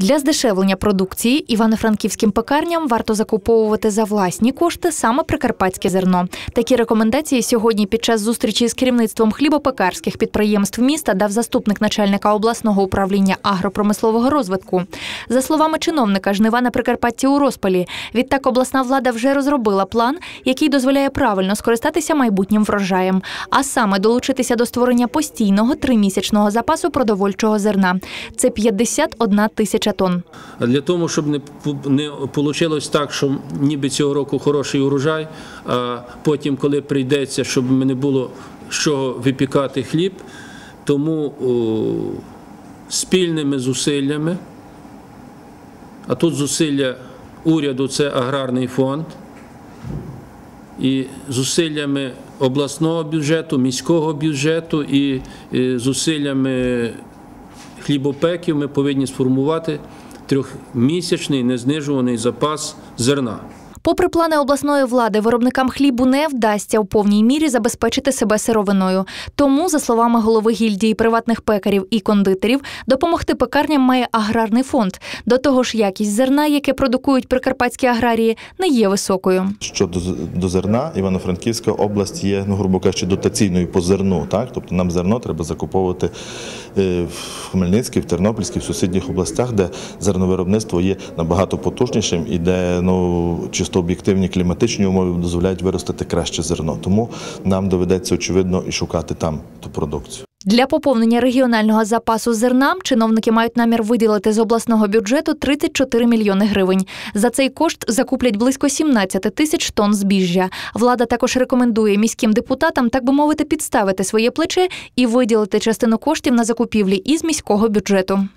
Для здешевлення продукції івано-франківським пекарням варто закуповувати за власні кошти саме прикарпатське зерно. Такі рекомендації сьогодні під час зустрічі з керівництвом хлібопекарських підприємств міста дав заступник начальника обласного управління агропромислового розвитку. За словами чиновника, жнива на Прикарпатті у розпалі. Відтак обласна влада вже розробила план, який дозволяє правильно скористатися майбутнім врожаєм, а саме долучитися до створення постійного тримісячного запасу продовольчого зерна. Це 51 тисяча тонн. Для того, щоб не не вийшло так, що ніби цього року хороший урожай, а потім, коли прийдеться, щоб не було чого випікати хліб, тому о, спільними зусиллями, а тут зусилля уряду це аграрний фонд, і зусиллями обласного бюджету, міського бюджету і зусиллями хлібопеків ми повинні сформувати трьохмісячний незнижуваний запас зерна. Попри плани обласної влади, виробникам хлібу не вдасться у повній мірі забезпечити себе сировиною. Тому, за словами голови гільдії приватних пекарів і кондитерів, допомогти пекарням має аграрний фонд. До того ж, якість зерна, яке продукують прикарпатські аграрії, не є високою. Щодо до зерна, Івано-Франківська область є, ну, грубо кажучи, дотаційною по зерну. Так? Тобто нам зерно треба закуповувати в Хмельницькій, в Тернопільській, в сусідніх областях, де зерновиробництво є набагато потужнішим і де ну, чисто об'єктивні кліматичні умови дозволяють виростити краще зерно. Тому нам доведеться, очевидно, і шукати там ту продукцію. Для поповнення регіонального запасу зерна чиновники мають намір виділити з обласного бюджету 34 мільйони гривень. За цей кошт закуплять близько 17 тисяч тонн збіжжя. Влада також рекомендує міським депутатам, так би мовити, підставити своє плече і виділити частину коштів на закупівлі із міського бюджету.